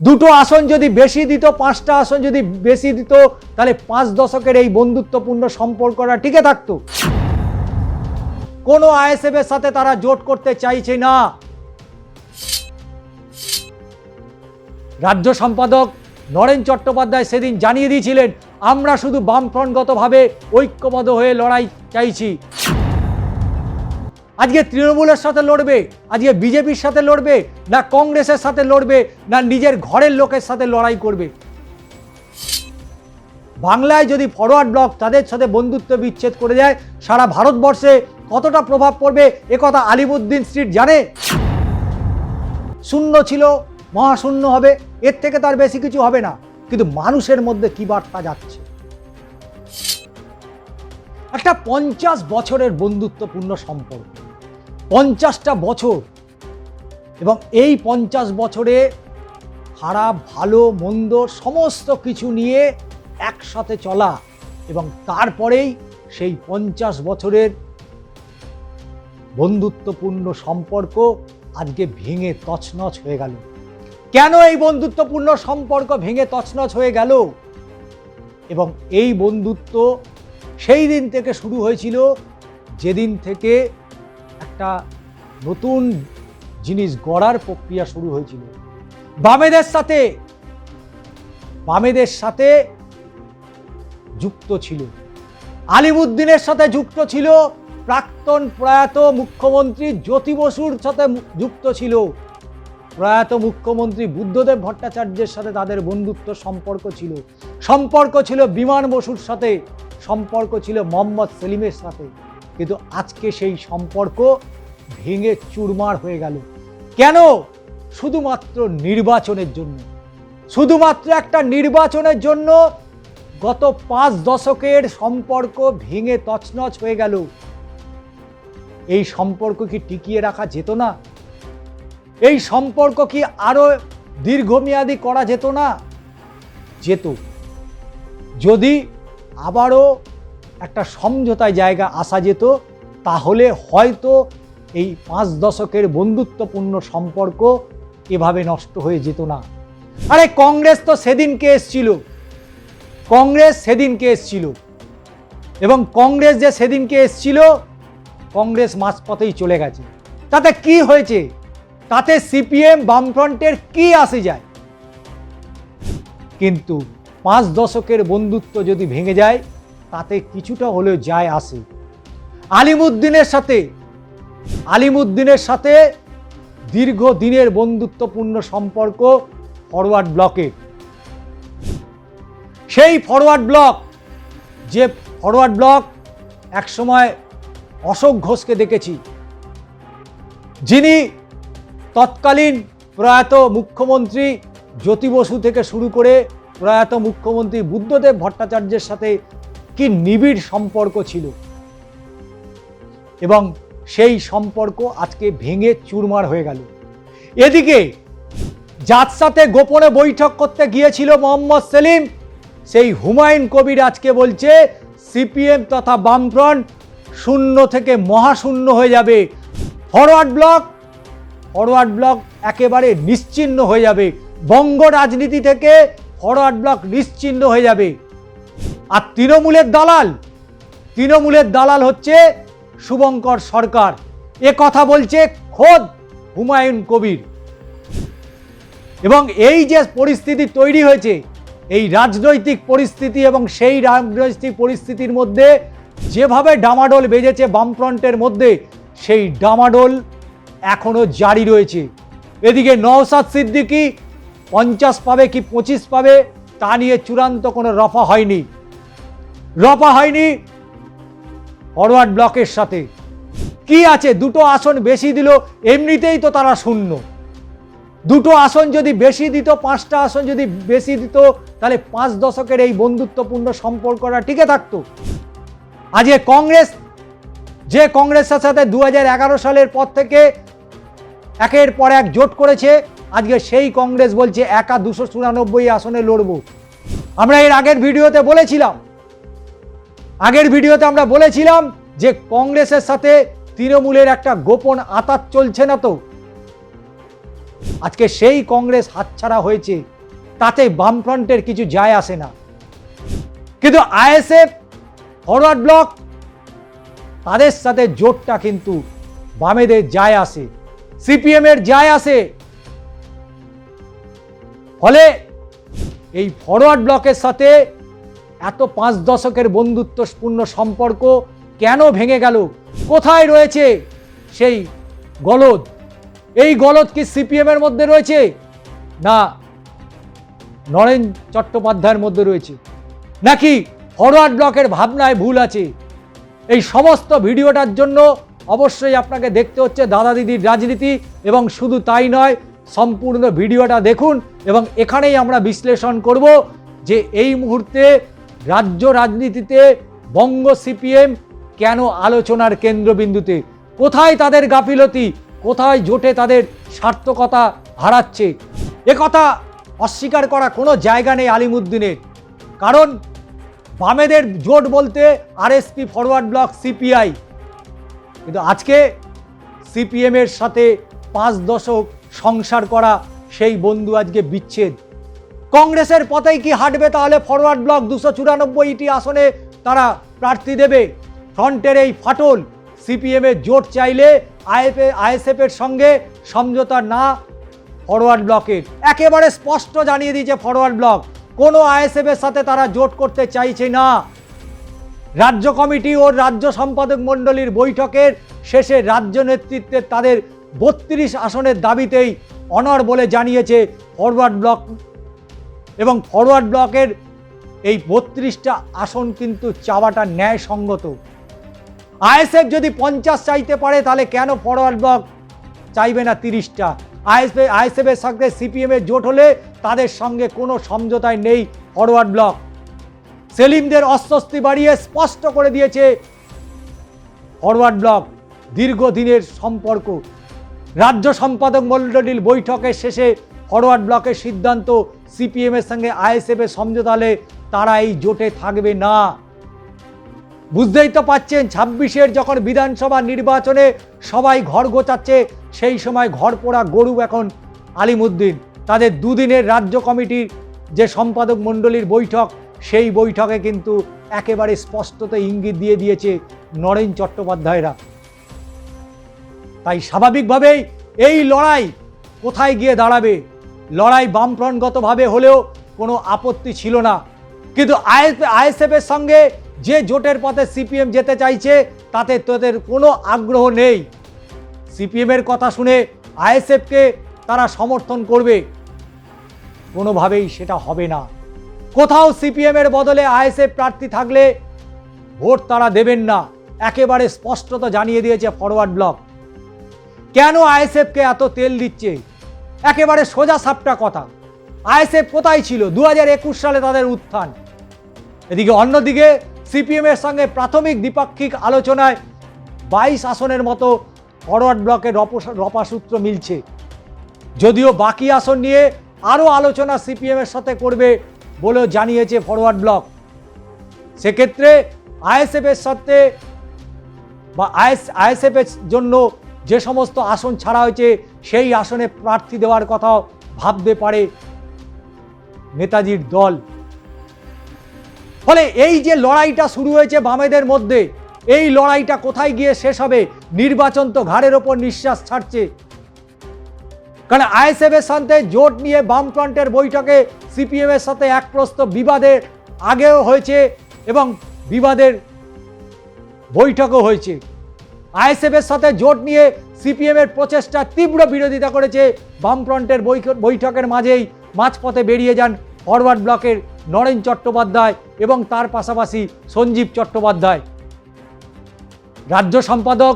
দুটো আসন যদি বেশি দিত, পাঁচটা আসন যদি বেশি দিত, তাহলে পাঁচ দশকের এই বন্ধুত্বপূর্ণ সম্পর্কটা টিকে থাকতো। কোনো আইএসএফ এর সাথে তারা জোট করতে চাইছে না। রাজ্য সম্পাদক নরেন চট্টোপাধ্যায় সেদিন জানিয়ে দিয়েছিলেন, আমরা শুধু বামফ্রন্টগতভাবে ঐক্যবদ্ধ হয়ে লড়াই চাইছি। আজকে তৃণমূলের সাথে লড়বে, আজকে বিজেপির সাথে লড়বে, না কংগ্রেসের সাথে লড়বে, না নিজের ঘরের লোকের সাথে লড়াই করবে। বাংলায় যদি ফরওয়ার্ড ব্লক তাদের সাথে বন্ধুত্ব বিচ্ছেদ করে যায় সারা ভারতবর্ষে কতটা প্রভাব পড়বে একথা আলিমুদ্দিন স্ট্রিট জানে? শূন্য ছিল, মহাশূন্য হবে, এর থেকে তার বেশি কিছু হবে না, কিন্তু মানুষের মধ্যে কি বার্তা যাচ্ছে? একটা পঞ্চাশ বছরের বন্ধুত্বপূর্ণ সম্পর্ক। পঞ্চাশটা বছর। এবং এই পঞ্চাশ বছরে খারাপ ভালো, মন্দ সমস্ত কিছু নিয়ে একসাথে চলা এবং তারপরেই সেই পঞ্চাশ বছরের বন্ধুত্বপূর্ণ সম্পর্ক আজকে ভেঙে তছনছ হয়ে গেল। কেন এই বন্ধুত্বপূর্ণ সম্পর্ক ভেঙে তছনছ হয়ে গেল? এবং এই বন্ধুত্ব সেই দিন থেকে শুরু হয়েছিল, যেদিন থেকে একটা নতুন জিনিস গড়ার প্রক্রিয়া শুরু হয়েছিল। বামেদের সাথে বামেদের সাথে যুক্ত ছিল। আলিমুদ্দিনের সাথে যুক্ত ছিল প্রাক্তন প্রয়াত মুখ্যমন্ত্রী জ্যোতি বসুর সাথে যুক্ত ছিল প্রয়াত মুখ্যমন্ত্রী বুদ্ধদেব ভট্টাচার্যের সাথে তাদের বন্ধুত্ব সম্পর্ক ছিল। সম্পর্ক ছিল বিমান বসুর সাথে, সম্পর্ক ছিল মোহাম্মদ সেলিমের সাথে। কিন্তু আজকে সেই সম্পর্ক ভেঙে চুরমার হয়ে গেল। কেন? শুধুমাত্র নির্বাচনের জন্য। শুধুমাত্র একটা নির্বাচনের জন্য গত পাঁচ দশকের সম্পর্ক ভেঙে তছনছ হয়ে গেল। এই সম্পর্ক কি টিকিয়ে রাখা যেত না? এই সম্পর্ক কি আরও দীর্ঘমেয়াদী করা যেত না? যেত। যদি আবারও একটা সমঝোতায় জায়গা আসা যেত, তাহলে হয়তো এই পাঁচ দশকের বন্ধুত্বপূর্ণ সম্পর্ক এভাবে নষ্ট হয়ে যেত না। আরে কংগ্রেস তো সেদিনকে এসছিল। কংগ্রেস সেদিনকে এসছিল। এবং কংগ্রেস যে সেদিনকে এসছিল, কংগ্রেস মাঝপথেই চলে গেছে। তাতে কি হয়েছে? তাতে সিপিএম বামফ্রন্টের কি আসে যায়? কিন্তু পাঁচ দশকের বন্ধুত্ব যদি ভেঙে যায় তাতে কিছুটা হলেও যায় আসে আলিমুদ্দিনের সাথে আলিমুদ্দিনের সাথে দীর্ঘদিনের বন্ধুত্বপূর্ণ সম্পর্ক ফরওয়ার্ড ব্লকে সেই ফরওয়ার্ড ব্লক, যে ফরওয়ার্ড ব্লক একসময় অশোক ঘোষকে দেখেছি। যিনি তৎকালীন প্রয়াত মুখ্যমন্ত্রী জ্যোতি বসু থেকে শুরু করে প্রয়াত মুখ্যমন্ত্রী বুদ্ধদেব ভট্টাচার্যের সাথে কি নিবিড় সম্পর্ক ছিল। এবং সেই সম্পর্ক আজকে ভেঙে চুরমার হয়ে গেল। এদিকে যার সাথে গোপনে বৈঠক করতে গিয়েছিল মোহাম্মদ সেলিম, সেই হুমায়ুন কবির আজকে বলছে, সিপিএম তথা বামফ্রন্ট শূন্য থেকে মহাশূন্য হয়ে যাবে। ফরওয়ার্ড ব্লক ফরওয়ার্ড ব্লক একেবারে নিশ্চিহ্ন হয়ে যাবে। বঙ্গ রাজনীতি থেকে ফরওয়ার্ড ব্লক নিশ্চিহ্ন হয়ে যাবে। আর তৃণমূলের দালাল তৃণমূলের দালাল হচ্ছে শুভঙ্কর সরকার। এ কথা বলছে খোদ হুমায়ুন কবির। এবং এই যে পরিস্থিতি তৈরি হয়েছে, এই রাজনৈতিক পরিস্থিতি এবং সেই রাজনৈতিক পরিস্থিতির মধ্যে যেভাবে ডামাডোল বেজেছে বামফ্রন্টের মধ্যে, সেই ডামাডোল এখনও জারি রয়েছে। এদিকে নওসাদ সিদ্দিকি পঞ্চাশ পাবে কি পঁচিশ পাবে, তা নিয়ে চূড়ান্ত কোনো রফা হয়নি। রফা হয়নি। ফরওয়ার্ড ব্লকের সাথে। কি আছে? দুটো আসন বেশি দিল, এমনিতেই তো তারা শূন্য। দুটো আসন যদি বেশি দিত, পাঁচটা আসন যদি বেশি দিত, তাহলে পাঁচ দশকের এই বন্ধুত্বপূর্ণ সম্পর্কটা টিকে থাকতো। আজকে কংগ্রেস, যে কংগ্রেসের সাথে দু হাজার এগারো সালের পর থেকে একের পর এক জোট করেছে, আজকে সেই কংগ্রেস বলছে, একা দুশো চুরানব্বই আসনে লড়ব। আমরা এর আগের ভিডিওতে বলেছিলাম আগের ভিডিওতে আমরা বলেছিলাম যে কংগ্রেসের সাথে তৃণমূলের একটা গোপন আতাত চলছে না তো। আজকে সেই কংগ্রেস হাতছাড়া হয়েছে, তাতে বামফ্রন্টের কিছু যায় আসে না। কিন্তু আইএসএফ, ফরওয়ার্ড ব্লক, তাদের সাথে জোটটা কিন্তু বামেদের যায় আসে, সিপিএমের যায় আসে। ফলে এই ফরওয়ার্ড ব্লকের সাথে এত পাঁচ দশকের বন্ধুত্বপূর্ণ সম্পর্ক কেন ভেঙে গেল? কোথায় রয়েছে সেই গলদ? এই গলদ কি সিপিএমের মধ্যে রয়েছে? না, নরেন চট্টোপাধ্যায়ের মধ্যে রয়েছে। নাকি ফরওয়ার্ড ব্লকের ভাবনায় ভুল আছে? এই সমস্ত ভিডিওটার জন্য অবশ্যই আপনাকে দেখতে হচ্ছে দাদা দিদির রাজনীতি এবং শুধু তাই নয়, সম্পূর্ণ ভিডিওটা দেখুন এবং এখানেই আমরা বিশ্লেষণ করব যে এই মুহূর্তে রাজ্য রাজনীতিতে বঙ্গ সিপিএম কেন আলোচনার কেন্দ্রবিন্দুতে? কোথায় তাদের গাফিলতি? কোথায় জোটে তাদের সার্থকতা হারাচ্ছে? কথা অস্বীকার করা কোনো জায়গা নেই আলিমুদ্দিনের কারণ বামেদের জোট বলতে আরএসপি ফরওয়ার্ড ব্লক সিপিআই। কিন্তু আজকে সিপিএমের সাথে পাঁচ দশক সংসার করা সেই বন্ধু আজকে বিচ্ছেদ। কংগ্রেসের পথেই কি হাঁটবে তাহলে ফরওয়ার্ড ব্লক দুশো চুরানব্বইটি আসনে তারা প্রার্থী দেবে? ফ্রন্টের এই ফাটল সিপিএমের জোট চাইলে আইএফ আইএসএফের সঙ্গে সমঝোতা না ফরওয়ার্ড ব্লকের। একেবারে স্পষ্ট জানিয়ে দিয়েছে ফরওয়ার্ড ব্লক, কোনো আইএসএফের সাথে তারা জোট করতে চাইছে না। রাজ্য কমিটি ও রাজ্য সম্পাদক মণ্ডলীর বৈঠকের শেষে রাজ্য নেতৃত্বে তাদের বত্রিশ আসনের দাবিতেই অনর বলে জানিয়েছে ফরওয়ার্ড ব্লক এবং ফরওয়ার্ড ব্লকের এই বত্রিশটা আসন কিন্তু চাওয়াটা ন্যায়সঙ্গত। আইএসএফ যদি পঞ্চাশ চাইতে পারে, তাহলে কেন ফরওয়ার্ড ব্লক চাইবে না তিরিশটা? আইএসএফ, আইএসএফের সঙ্গে সিপিএমের জোট হলে তাদের সঙ্গে কোনো সমঝোতায় নেই ফরওয়ার্ড ব্লক। সেলিমদের অস্বস্তি বাড়িয়ে স্পষ্ট করে দিয়েছে ফরওয়ার্ড ব্লক দীর্ঘদিনের সম্পর্ক। রাজ্য সম্পাদক মণ্ডলীর বৈঠকের শেষে ফরওয়ার্ড ব্লকের সিদ্ধান্ত সিপিএমের সঙ্গে আইএসএফের সমঝোতা হলে তারা এই জোটে থাকবে না। বুঝতেই তো পাচ্ছেন, ছাব্বিশের যখন বিধানসভা নির্বাচনে সবাই ঘর গোচাচ্ছে সেই সময় ঘর পোড়া গরু এখন আলিমুদ্দিন। তাদের দুদিনের রাজ্য কমিটির যে সম্পাদক মণ্ডলীর বৈঠক, সেই বৈঠকে কিন্তু একেবারে স্পষ্টত ইঙ্গিত দিয়ে দিয়েছে নরেন চট্টোপাধ্যায়রা। তাই স্বাভাবিকভাবেই এই লড়াই কোথায় গিয়ে দাঁড়াবে? লড়াই বামফ্রন্টগতভাবে হলেও কোনো আপত্তি ছিল না। কিন্তু আইএসএফের সঙ্গে যে জোটের পথে সিপিএম যেতে চাইছে, তাতে তাদের কোনো আগ্রহ নেই। সিপিএমের কথা শুনে আইএসএফকে তারা সমর্থন করবে। কোনোভাবেই সেটা হবে না। কোথাও সিপিএমের বদলে আইএসএফ প্রার্থী থাকলে ভোট তারা দেবেন না। একেবারে স্পষ্টত জানিয়ে দিয়েছে ফরওয়ার্ড ব্লক। কেন আইএসএফকে এত তেল দিচ্ছে? একেবারে সোজা সাপটা কথা। আইএসএফ কোথায় ছিল? দু একুশ সালে তাদের উত্থান। এদিকে অন্যদিকে সিপিএমের সঙ্গে প্রাথমিক দ্বিপাক্ষিক আলোচনায় বাইশ আসনের মতো ফরওয়ার্ড ব্লকের রপাসূত্র মিলছে। যদিও বাকি আসন নিয়ে আরও আলোচনা সিপিএমের সাথে করবে বলেও জানিয়েছে ফরওয়ার্ড ব্লক। সেক্ষেত্রে আইএসএফের সাথে বা আইএস আইএসএফের জন্য যে সমস্ত আসন ছাড়া হয়েছে, সেই আসনে প্রার্থী দেওয়ার কথাও ভাবতে পারে নেতাজির দল। ফলে এই যে লড়াইটা শুরু হয়েছে বামেদের মধ্যে, এই লড়াইটা কোথায় গিয়ে শেষ হবে, নির্বাচন তো ঘাড়ের ওপর নিঃশ্বাস ছাড়ছে। কারণ আইএসএফের সাথে জোট নিয়ে বামফ্রন্টের বৈঠকে সিপিএমের সাথে এক বিবাদের আগেও হয়েছে এবং বিবাদের বৈঠকও হয়েছে। আইএসএফের সাথে জোট নিয়ে সিপিএমের প্রচেষ্টা তীব্র বিরোধিতা করেছে। বামফ্রন্টের বৈঠকের মাঝেই মাঝপথে বেরিয়ে যান ফরওয়ার্ড ব্লকের নরেন চট্টোপাধ্যায় এবং তার পাশাপাশি সঞ্জীব চট্টোপাধ্যায়। রাজ্য সম্পাদক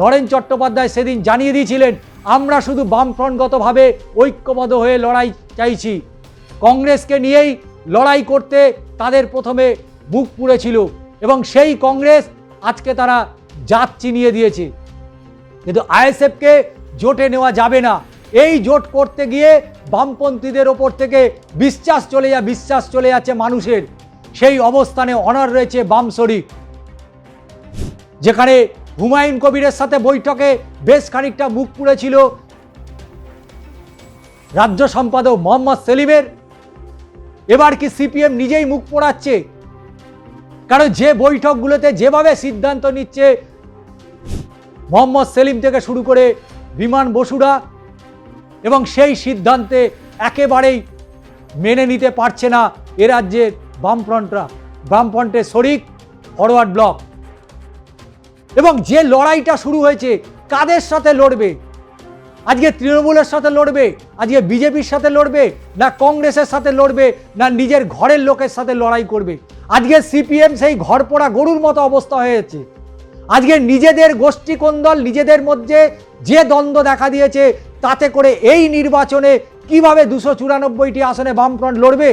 নরেন চট্টোপাধ্যায় সেদিন জানিয়ে দিয়েছিলেন, আমরা শুধু বামফ্রন্টগতভাবে ঐক্যবদ্ধ হয়ে লড়াই চাইছি। কংগ্রেসকে নিয়েই লড়াই করতে তাদের প্রথমে বুক পুড়েছিল এবং সেই কংগ্রেস আজকে তারা জাত চিনিয়ে দিয়েছে। কিন্তু আইএসএফকে জোটে নেওয়া যাবে না। এই জোট করতে গিয়ে বামপন্থীদের ওপর থেকে বিশ্বাস চলে যা, বিশ্বাস চলে যাচ্ছে মানুষের। সেই অবস্থানে অনার রয়েছে বাম শরিক। যেখানে হুমায়ুন কবিরের সাথে বৈঠকে বেশ খানিকটা মুখ পুড়েছিল রাজ্য সম্পাদক মোহাম্মদ সেলিমের। এবার কি সিপিএম নিজেই মুখ পোড়াচ্ছে? কারণ যে বৈঠকগুলোতে যেভাবে সিদ্ধান্ত নিচ্ছে মোহাম্মদ সেলিম থেকে শুরু করে বিমান বসুরা এবং সেই সিদ্ধান্তে একেবারেই মেনে নিতে পারছে না এ রাজ্যের বামফ্রন্টরা। বামফ্রন্টের শরিক ফরওয়ার্ড ব্লক। এবং যে লড়াইটা শুরু হয়েছে, কাদের সাথে লড়বে? আজকে তৃণমূলের সাথে লড়বে? আজকে বিজেপির সাথে লড়বে? না কংগ্রেসের সাথে লড়বে? না নিজের ঘরের লোকের সাথে লড়াই করবে? আজকে সিপিএম সেই ঘর পোড়া গরুর মতো অবস্থা হয়েছে। আজকে নিজেদের গোষ্ঠী কোন্দল নিজেদের মধ্যে যে দ্বন্দ্ব দেখা দিয়েছে, তাতে করে এই নির্বাচনে কীভাবে দুশো চুরানব্বইটি আসনে বামফ্রন্ট লড়বে?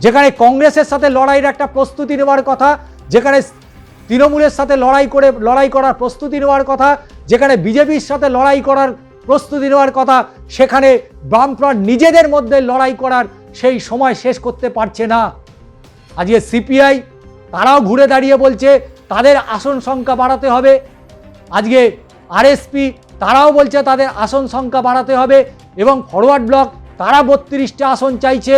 যেখানে কংগ্রেসের সাথে লড়াইয়ের একটা প্রস্তুতি নেওয়ার কথা, যেখানে তৃণমূলের সাথে লড়াই করে, লড়াই করার প্রস্তুতি নেওয়ার কথা, যেখানে বিজেপির সাথে লড়াই করার প্রস্তুতি নেওয়ার কথা, সেখানে বামফ্রন্ট নিজেদের মধ্যে লড়াই করার সেই সময় শেষ করতে পারছে না। আজকে সিপিআই তারাও ঘুরে দাঁড়িয়ে বলছে তাদের আসন সংখ্যা বাড়াতে হবে। আজকে আরএসপি তারাও বলছে তাদের আসন সংখ্যা বাড়াতে হবে এবং ফরওয়ার্ড ব্লক তারা বত্রিশটা আসন চাইছে।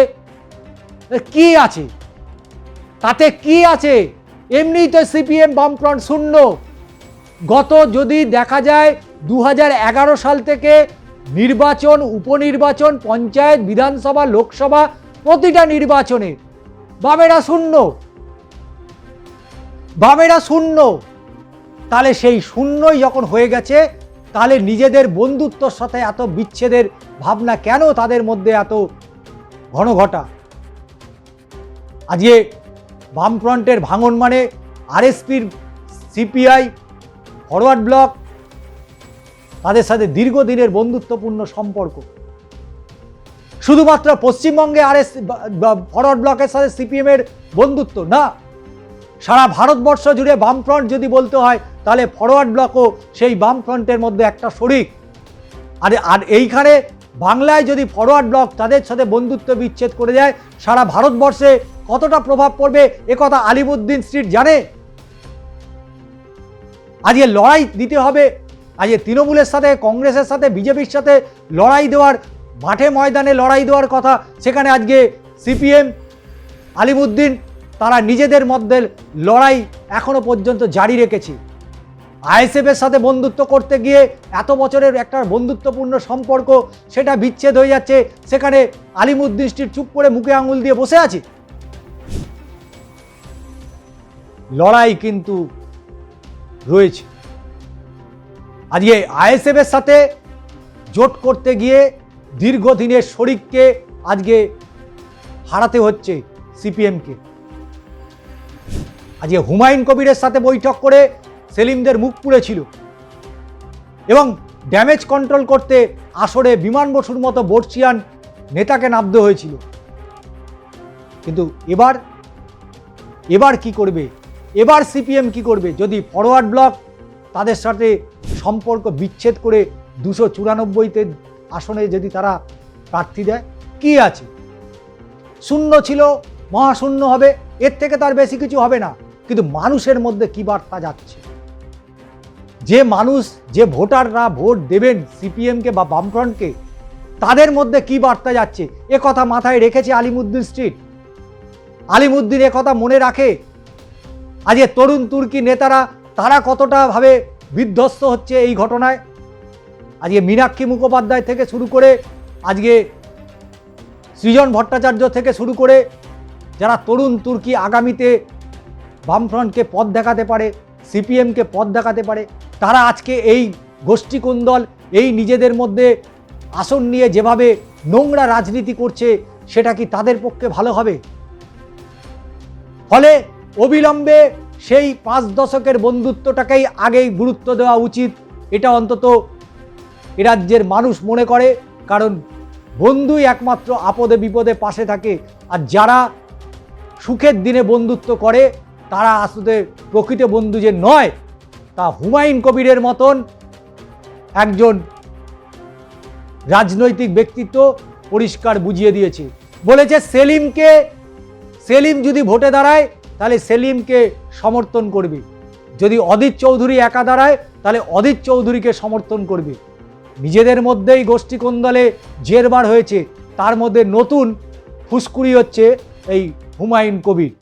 কি আছে? তাতে কি আছে? এমনিই তো সিপিএম বামফ্রন্ট শূন্য। গত যদি দেখা যায় দু হাজার এগারো সাল থেকে নির্বাচন, উপনির্বাচন, পঞ্চায়েত, বিধানসভা, লোকসভা প্রতিটা নির্বাচনে বামেরা শূন্য। বামেরা শূন্য। তাহলে সেই শূন্যই যখন হয়ে গেছে, তাহলে নিজেদের বন্ধুত্বর সাথে এত বিচ্ছেদের ভাবনা কেন তাদের মধ্যে এত ঘন ঘটা? আজকে বামফ্রন্টের ভাঙন মানে আরএসপির সিপিআই, ফরওয়ার্ড ব্লক, তাদের সাথে দীর্ঘদিনের বন্ধুত্বপূর্ণ সম্পর্ক। শুধুমাত্র পশ্চিমবঙ্গে আরএস ফরওয়ার্ড ব্লকের সাথে সিপিএমের বন্ধুত্ব, না। সারা ভারতবর্ষ জুড়ে বামফ্রন্ট যদি বলতে হয়, তাহলে ফরওয়ার্ড ব্লকও সেই বামফ্রন্টের মধ্যে একটা শরিক। আর আর এইখানে বাংলায় যদি ফরওয়ার্ড ব্লক তাদের সাথে বন্ধুত্ব বিচ্ছেদ করে যায়, সারা ভারতবর্ষে কতটা প্রভাব পড়বে একথা আলিমুদ্দিন স্ট্রিট জানে? আজকে লড়াই দিতে হবে, আজকে তৃণমূলের সাথে, কংগ্রেসের সাথে, বিজেপির সাথে লড়াই দেওয়ার, মাঠে ময়দানে লড়াই দেওয়ার কথা, সেখানে আজকে সিপিএম, আলিমুদ্দিন তারা নিজেদের মধ্যে লড়াই এখনও পর্যন্ত জারি রেখেছে। আইএসএফের সাথে বন্ধুত্ব করতে গিয়ে এত বছরের একটা বন্ধুত্বপূর্ণ সম্পর্ক, সেটা বিচ্ছেদ হয়ে যাচ্ছে। সেখানে আলিমুদ্দিন চুপ করে মুখে আঙুল দিয়ে বসে আছে। লড়াই কিন্তু রয়েছে। আজকে আইএসএফের সাথে জোট করতে গিয়ে দীর্ঘদিনের শরিককে আজকে হারাতে হচ্ছে সিপিএমকে। আজকে হুমায়ুন কবিরের সাথে বৈঠক করে সেলিমদের মুখ পুড়েছিল এবং ড্যামেজ কন্ট্রোল করতে আসরে বিমান বসুর মতো বর্ষিয়ান নেতাকে নামতে হয়েছিল। কিন্তু এবার এবার কি করবে? এবার সিপিএম কি করবে? যদি ফরওয়ার্ড ব্লক তাদের সাথে সম্পর্ক বিচ্ছেদ করে দুশো চুরানব্বইতে আসনে যদি তারা প্রার্থী দেয়, কি আছে? শূন্য ছিল মহাশূন্য হবে, এর থেকে তার বেশি কিছু হবে না। কিন্তু মানুষের মধ্যে কি বার্তা যাচ্ছে? যে মানুষ, যে ভোটাররা ভোট দেবেন সিপিএমকে বা বামফ্রন্টকে, তাদের মধ্যে কি বার্তা যাচ্ছে? এ কথা মাথায় রেখেছে আলিমুদ্দিন স্ট্রিট। আলিমুদ্দিন এ কথা মনে রাখে আজকে তরুণ তুর্কি নেতারা, তারা কতটা ভাবে বিধ্বস্ত হচ্ছে এই ঘটনায়? আজকে মীনাক্ষী মুখোপাধ্যায় থেকে শুরু করে, আজকে সৃজন ভট্টাচার্য থেকে শুরু করে যারা তরুণ তুর্কি আগামীতে বামফ্রন্টকে পথ দেখাতে পারে, সিপিএমকে পথ দেখাতে পারে, তারা আজকে এই গোষ্ঠী কুন্দল এই নিজেদের মধ্যে আসন নিয়ে যেভাবে নোংরা রাজনীতি করছে, সেটা কি তাদের পক্ষে ভালো হবে? ফলে অবিলম্বে সেই পাঁচ দশকের বন্ধুত্বটাকেই আগেই গুরুত্ব দেওয়া উচিত। এটা অন্তত এ রাজ্যের মানুষ মনে করে, কারণ বন্ধুই একমাত্র আপদে বিপদে পাশে থাকে। আর যারা সুখের দিনে বন্ধুত্ব করে, তারা আসলে প্রকৃত বন্ধু যে নয়, তা হুমায়ুন কবিরের মতন একজন রাজনৈতিক ব্যক্তিত্ব পরিষ্কার বুঝিয়ে দিয়েছে। বলেছে, সেলিমকে, সেলিম যদি ভোটে দাঁড়ায়, তাহলে সেলিমকে সমর্থন করবে। যদি অদিত চৌধুরী একা দাঁড়ায়, তাহলে অদিত চৌধুরীকে সমর্থন করবে। নিজেদের মধ্যেই গোষ্ঠী কোন্দলে জেরবার হয়েছে, তার মধ্যে নতুন ফুসকুড়ি হচ্ছে এই হুমায়ুন কবির।